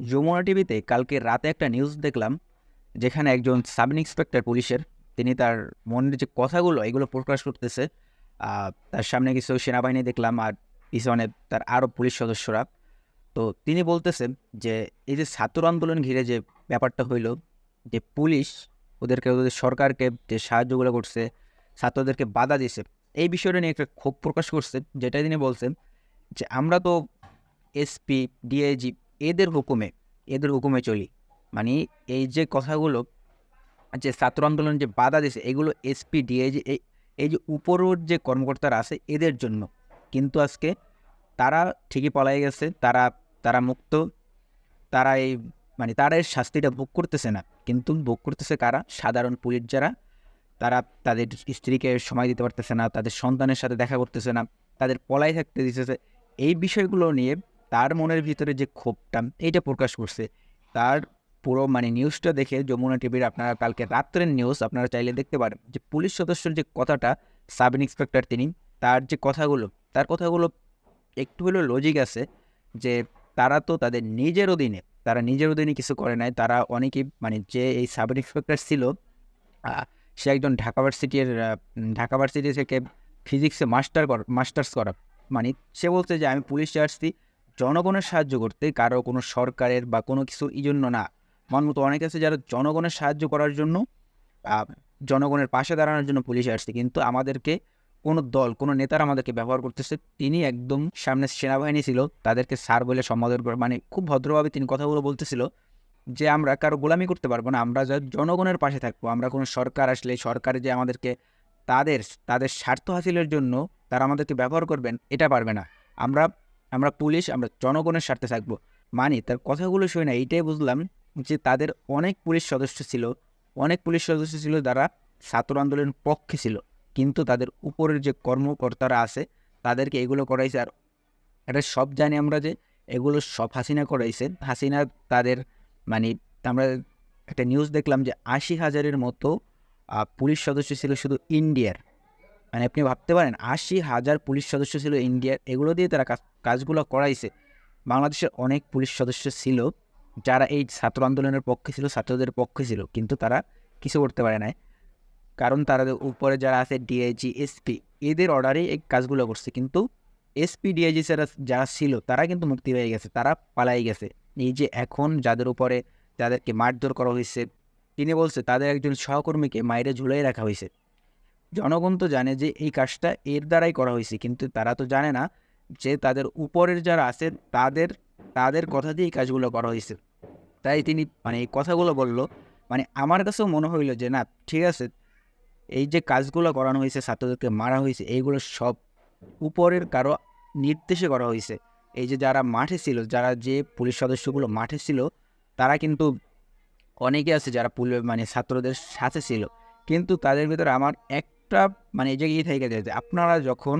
যমুনা টিভিতে কালকে রাতে একটা নিউজ দেখলাম, যেখানে একজন সাব ইন্সপেক্টর পুলিশের, তিনি তার মনের যে কথাগুলো, এগুলো প্রকাশ করতেছে। তার সামনে কিছু সেনাবাহিনী দেখলাম আর পিছনে তার আরও পুলিশ সদস্যরা। তো তিনি বলতেছেন যে, এই যে ছাত্র আন্দোলন ঘিরে যে ব্যাপারটা হইল, যে পুলিশ ওদেরকে, ওদের সরকারকে যে সাহায্যগুলো করছে, ছাত্রদেরকে বাধা দিছে এই বিষয়টা নিয়ে একটা ক্ষোভ প্রকাশ করছে যেটা তিনি বলছেন যে, আমরা তো এসপি ডিআইজি এদের হুকুমে এদের হুকুমে চলি। মানে এই যে কথাগুলো, যে ছাত্র আন্দোলন যে বাধা দিছে এগুলো এসপি ডিআইজি এই এই যে উপরের যে কর্মকর্তারা আছে, এদের জন্য। কিন্তু আজকে তারা ঠিকই পলাই গেছে, তারা তারা মুক্ত, তারা এই মানে তারা এর শাস্তিটা ভোগ করতেছে না। কিন্তু ভোগ করতেছে কারা? সাধারণ পুলিশ যারা, তারা তাদের স্ত্রীকে সময় দিতে পারতেছে না, তাদের সন্তানের সাথে দেখা করতেছে না, তাদের পলাই থাকতে দিতেছে। এই বিষয়গুলো নিয়ে তার মনের ভিতরে যে ক্ষোভটা, এইটা প্রকাশ করছে। তার পুরো মানে নিউজটা দেখে যমুনা টিভির আপনারা কালকে রাত্রের নিউজ আপনারা চাইলে দেখতে পারেন যে পুলিশ সদস্যের যে কথাটা, সাব ইন্সপেক্টর তিনি, তার যে কথাগুলো, তার কথাগুলো একটু হলেও লজিক আছে যে তারা তো তাদের নিজের অধীনে, তারা নিজের অধীনে কিছু করে নাই, তারা অনেকেই মানে যে এই সাব ইন্সপেক্টর ছিল সে একজন ঢাকা ভার্সিটির ঢাকা ভার্সিটি থেকে ফিজিক্সে মাস্টার মাস্টার্স করা। মানে সে বলছে যে আমি পুলিশে আসছি জনগণের সাহায্য করতে কারও কোনো সরকারের বা কোনো কিছু এই জন্য না। মন মতো অনেক আছে যারা জনগণের সাহায্য করার জন্য জনগণের পাশে দাঁড়ানোর জন্য পুলিশে আসছে, কিন্তু আমাদেরকে কোনো দল, কোনো নেতারা আমাদেরকে ব্যবহার করতেছে। তিনি একদম সামনে সেনাবাহিনী ছিল, তাদেরকে স্যার বলে সম্বোধন করে মানে খুব ভদ্রভাবে তিনি কথাগুলো বলতেছিল যে, আমরা কারও গোলামি করতে পারব না, আমরা যা জনগণের পাশে থাকব, আমরা কোনো সরকার আসলে সরকার যে আমাদেরকে তাদের তাদের স্বার্থ হাসিলের জন্য তারা আমাদেরকে ব্যবহার করবেন, এটা পারবে না। আমরা আমরা পুলিশ, আমরা জনগণের স্বার্থে থাকব। মানি তার কথাগুলো শুনে না, এইটাই বুঝলাম যে তাদের অনেক পুলিশ সদস্য ছিল, অনেক পুলিশ সদস্য ছিল যারা ছাত্র আন্দোলনের পক্ষে ছিল। কিন্তু তাদের উপরের যে কর্মকর্তারা আছে, তাদেরকে এগুলো করাইছে আর এটা সব জানি আমরা যে এগুলো সব হাসিনা করাইছে। হাসিনা তাদের মানে আমরা একটা নিউজ দেখলাম যে আশি হাজারের মতো পুলিশ সদস্য ছিল শুধু ইন্ডিয়ার। মানে আপনি ভাবতে পারেন আশি হাজার পুলিশ সদস্য ছিল ইন্ডিয়ার এগুলো দিয়ে তারা কাজগুলো করাইছে। বাংলাদেশের অনেক পুলিশ সদস্য ছিল যারা এই ছাত্র আন্দোলনের পক্ষে ছিল, ছাত্রদের পক্ষে ছিল, কিন্তু তারা কিছু করতে পারে নাই। কারণ তারা উপরে যারা আছে ডিআইজি এসপি এদের অর্ডারে এই কাজগুলো করছে। কিন্তু এসপি ডিআইজি যারা যারা ছিল, তারা কিন্তু মুক্তি পেয়ে গেছে, তারা পালাই গেছে। এই যে এখন যাদের উপরে যাদেরকে মারধর করা হয়েছে, তিনি বলছে তাদের একজন সহকর্মীকে মাইরে ঝুলাই রাখা হয়েছে। জনগণ তো জানে যে এই কাজটা এর দ্বারাই করা হয়েছে, কিন্তু তারা তো জানে না যে তাদের উপরের যারা আছে তাদের তাদের কথা দিয়ে এই কাজগুলো করা হয়েছে। তাই তিনি মানে এই কথাগুলো বলল মানে আমার কাছেও মনে হইল যে না, ঠিক আছে, এই যে কাজগুলো করানো হয়েছে, ছাত্রদেরকে মারা হয়েছে, এইগুলো সব উপরের কারও নির্দেশে করা হয়েছে। এই যে যারা মাঠে ছিল, যারা যে পুলিশ সদস্যগুলো মাঠে ছিল, তারা কিন্তু অনেকে আছে যারা পুলি মানে ছাত্রদের সাথে ছিল, কিন্তু তাদের ভিতরে আমার একটা মানে এই জায়গায় থেকে যায় যে আপনারা যখন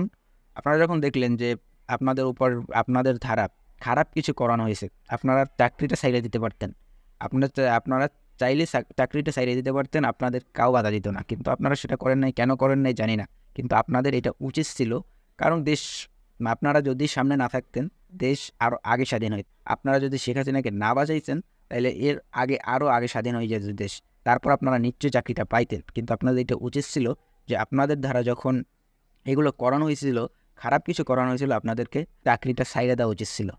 আপনারা যখন দেখলেন যে আপনাদের উপর, আপনাদের ধারা, খারাপ কিছু করানো হয়েছে, আপনারা চাকরিটা সাইডে দিতে পারতেন। আপনারা আপনারা চাইলে চাকরিটা সাইডে দিতে পারতেন, আপনাদের কাউ বাধা দিত না। কিন্তু আপনারা সেটা করেন নাই, কেন করেন নাই জানি না। কিন্তু আপনাদের এটা উচিত ছিল, কারণ দেশ, আপনারা যদি সামনে না থাকতেন, দেশ আরও আগে স্বাধীন হয় আপনারা যদি শেখ হাসিনাকে না বাঁচাইছেন তাহলে এর আগে আরও আগে স্বাধীন হয়ে যেত দেশ। তারপর আপনারা নিশ্চয়ই চাকরিটা পাইতেন। কিন্তু আপনাদের এটা উচিত ছিল যে আপনাদের দ্বারা যখন এগুলো করানো হয়েছিল, খারাপ কিছু করানো হয়েছিল, আপনাদেরকে চাকরিটা সাইডে দেওয়া উচিত ছিল।